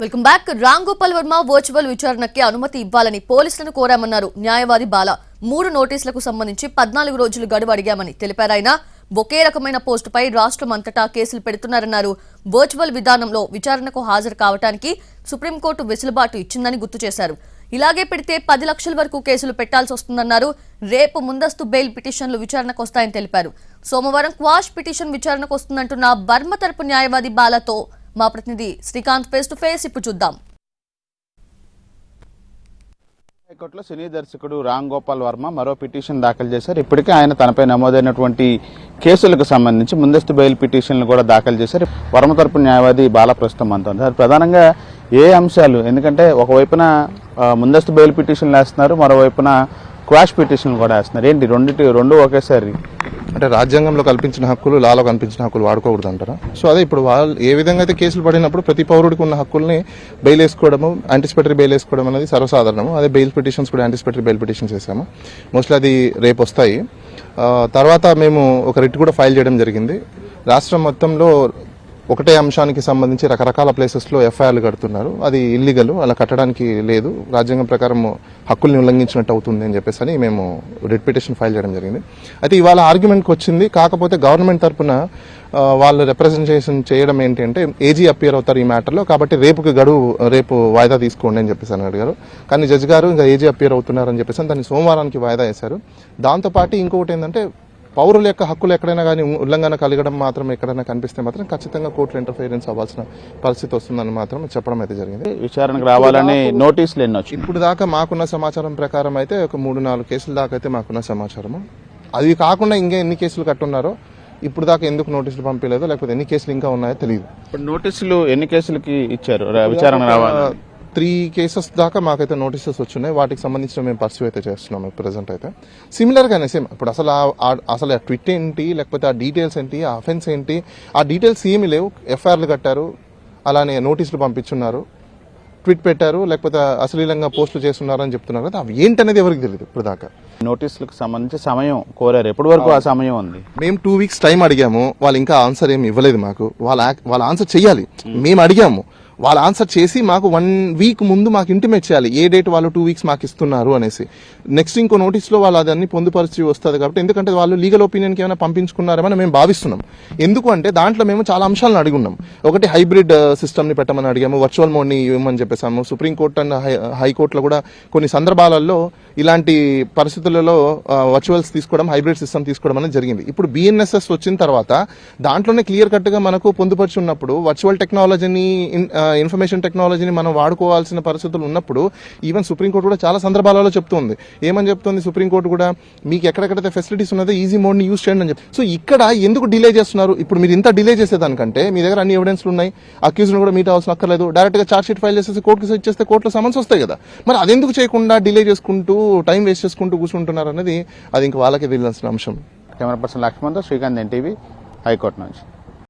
Welcome back. Ram Gopal Varma virtual విచారణకి అనుమతి ఇవ్వాలని పోలీసులను కోరామన్నారు న్యాయవాది బాల. మూడు నోటీసులకు సంబంధించి పద్నాలుగు రోజులు గడువు అడిగామని తెలిపారాయన ఒకే రకమైన పోస్టుపై రాష్ట్రం అంతటా కేసులు పెడుతున్నారన్నారు. వర్చువల్ విధానంలో విచారణకు హాజరు కావటానికి సుప్రీంకోర్టు వెసులుబాటు ఇచ్చిందని గుర్తు చేశారు. ఇలాగే పెడితే పది లక్షల వరకు కేసులు పెట్టాల్సి వస్తుందన్నారు. రేపు ముందస్తు బెయిల్ పిటిషన్లు విచారణకు వస్తాయని తెలిపారు. సోమవారం క్వాష్ పిటిషన్ విచారణకు వస్తుందంటున్న బర్మ తరపు న్యాయవాది బాలతో మా ప్రతినిధి శ్రీకాంత్ ఫేస్ టు ఫేస్ ఇప్పుడు చూద్దాం. హైకోర్టులో సినీ దర్శకుడు రామ్ గోపాల్ వర్మ మరో పిటిషన్ దాఖలు చేశారు. ఇప్పటికే ఆయన తనపై నమోదైనటువంటి కేసులకు సంబంధించి ముందస్తు బెయిల్ పిటిషన్లు కూడా దాఖలు చేశారు. వర్మ తరపు న్యాయవాది బాల ప్రస్తుతం మనతో సార్ ప్రధానంగా ఏ అంశాలు? ఎందుకంటే ఒకవైపున ముందస్తు బెయిల్ పిటిషన్లు వేస్తున్నారు మరోవైపున క్వాష్ పిటిషన్లు కూడా వేస్తున్నారు. ఏంటి? రెండింటి రెండు ఒకేసారి అంటే రాజ్యాంగంలో కల్పించిన హక్కులు లాలో కల్పించిన హక్కులు వాడుకోకూడదు అంటారా? సో అదే ఇప్పుడు వాళ్ళు ఏ విధంగా అయితే కేసులు పడినప్పుడు ప్రతి పౌరుడికి ఉన్న హక్కుల్ని బెయిల్ వేసుకోవడము యాంటిసిపేటరీ బెయిల్ వేసుకోవడం అనేది సర్వసాధారణము. అదే బెయిల్ పిటిషన్స్ కూడా యాంటిసిపేటరీ బెయిల్ పిటిషన్స్ వేసాము. మోస్ట్లీ అది రేపు వస్తాయి. తర్వాత మేము ఒక రిట్ కూడా ఫైల్ చేయడం జరిగింది. రాష్ట్రం మొత్తంలో ఒకటే అంశానికి సంబంధించి రకరకాల ప్లేసెస్లో ఎఫ్ఐఆర్లు కడుతున్నారు. అది ఇల్లీగల్ అలా కట్టడానికి లేదు. రాజ్యాంగం ప్రకారం హక్కుల్ని ఉల్లంఘించినట్టు అవుతుంది అని చెప్పేసి అని మేము రిట్ పిటిషన్ ఫైల్ చేయడం జరిగింది. అయితే ఇవాళ ఆర్గ్యుమెంట్కి వచ్చింది. కాకపోతే గవర్నమెంట్ తరపున వాళ్ళు రిప్రజెంటేషన్ చేయడం ఏంటంటే ఏజీ అపియర్ అవుతారు ఈ మ్యాటర్లో కాబట్టి రేపుకి గడువు రేపు వాయిదా తీసుకోండి అని చెప్పేసి అని అడిగారు. కానీ జడ్జి గారు ఇంకా ఏజీ అపియర్ అవుతున్నారని చెప్పేసి దాన్ని సోమవారానికి వాయిదా వేశారు. దాంతోపాటు ఇంకొకటి ఏంటంటే పౌరుల యొక్క హక్కులు ఎక్కడైనా కానీ ఉల్లంఘన కలగడం మాత్రం ఎక్కడైనా కనిపిస్తే మాత్రం ఖచ్చితంగా కోర్టులో ఇంటర్ఫీరెన్స్ అవ్వాల్సిన పరిస్థితి వస్తుందని మాత్రం చెప్పడం అయితే జరిగింది. విచారణకు రావాలని నోటీసులు ఎన్ని ఇప్పుడు దాకా మాకున్న సమాచారం ప్రకారం అయితే ఒక మూడు నాలుగు కేసుల దాకా అయితే మాకున్న సమాచారము. అది కాకుండా ఇంకా ఎన్ని కేసులు కట్టున్నారో ఇప్పుడు దాకా ఎందుకు నోటీసులు పంపించలేదో లేకపోతే ఎన్ని కేసులు ఇంకా ఉన్నాయో తెలియదు. ఇప్పుడు నోటీసులు ఎన్ని కేసులకి ఇచ్చారు? విచారణ రావాలి త్రీ కేసెస్ దాకా మాకైతే నోటీసెస్ వచ్చినాయి. వాటికి సంబంధించిన మేము పర్సూ అయితే చేస్తున్నాం ప్రెసెంట్ అయితే. సిమిలర్ గానే సేమ్ ఇప్పుడు అసలు అసలు ఆ ట్విట్ ఏంటి లేకపోతే ఆ డీటెయిల్స్ ఏంటి ఆ అఫెన్స్ ఏంటి ఆ డీటెయిల్స్ ఏమీ లేవు. ఎఫ్ఐఆర్లు కట్టారు అలానే నోటీసులు పంపించున్నారు ట్వీట్ పెట్టారు లేకపోతే అశ్లీలంగా పోస్టులు చేస్తున్నారని చెప్తున్నారు. కదా అవి ఏంటనేది ఎవరికి తెలియదు ఇప్పుడు దాకా. నోటీసులకు సంబంధించి సమయం కోరారు. ఎప్పటి వరకు ఆ సమయం ఉంది? మేము టూ వీక్స్ టైం అడిగాము. వాళ్ళు ఇంకా ఆన్సర్ ఏమి ఇవ్వలేదు మాకు. వాళ్ళ వాళ్ళ ఆన్సర్ చేయాలి మేము అడిగాము. వాళ్ళు ఆన్సర్ చేసి మాకు వన్ వీక్ ముందు మాకు ఇంటిమేట్ చేయాలి. ఏ డేట్ వాళ్ళు టూ వీక్స్ మాకు ఇస్తున్నారు అనేసి. నెక్స్ట్ ఇంకో నోటీస్లో వాళ్ళు అదన్నీ పొందుపరిచి వస్తుంది కాబట్టి ఎందుకంటే వాళ్ళు లీగల్ ఒపీనియన్కి ఏమైనా పంపించుకున్నారని మేము భావిస్తున్నాం. ఎందుకు అంటే దాంట్లో మేము చాలా అంశాలను అడిగి ఉన్నాం. ఒకటి హైబ్రిడ్ సిస్టమ్ని uh, పెట్టమని అడిగాము. వర్చువల్ మోడ్ని ఇవ్వమని చెప్పేసాము. సుప్రీంకోర్టు అండ్ హై హైకోర్టులో కూడా కొన్ని సందర్భాలలో ఇలాంటి పరిస్థితులలో uh, వర్చువల్స్ తీసుకోవడం హైబ్రిడ్ సిస్టమ్ తీసుకోవడం అనేది జరిగింది. ఇప్పుడు బిఎన్ఎస్ఎస్ వచ్చిన తర్వాత దాంట్లోనే క్లియర్ కట్గా మనకు పొందుపరిచి ఉన్నప్పుడు వర్చువల్ టెక్నాలజీని ఇన్ఫర్మేషన్ టెక్నాలజీని మనం వాడుకోవాల్సిన పరిస్థితులు ఉన్నప్పుడు ఈవెన్ సుప్రీంకోర్టు కూడా చాలా సందర్భాలలో చెప్తుంది. ఏమని చెప్తుంది సుప్రీంకోర్టు కూడా? మీకు ఎక్కడెక్కడైతే ఫెసిలిటీస్ ఉన్నదో ఈజీ మోడ్ని యూజ్ యూస్ చేయండి అని చెప్పి సో ఇక్కడ ఎందుకు డిలే చేస్తున్నారు? ఇప్పుడు మీరు ఇంత డిలే చేసేదానికంటే మీ దగ్గర అన్ని ఎవిడెన్స్లు ఉన్నాయి. అక్యూజ్ను కూడా మీట్ అవ్వాల్సిన అక్కర్లేదు. డైరెక్ట్గా ఛార్జ్ షీట్ ఫైల్ చేసేసి కోర్టుకి సెట్ చేస్తే కోర్టులో సమన్స్ వస్తాయి కదా. మరి అదెందుకు చేయకుండా డిలే చేసుకుంటూ టైం వేస్ట్ చేసుకుంటూ కూర్చుంటున్నారు అనేది అది ఇంక వాళ్ళకి తెలియాల్సిన అంశం. కెమెరా పర్సన్ లక్ష్మణ్తో శ్రీకాంత్ ఎన్టీవీ హైకోర్టు నుంచి.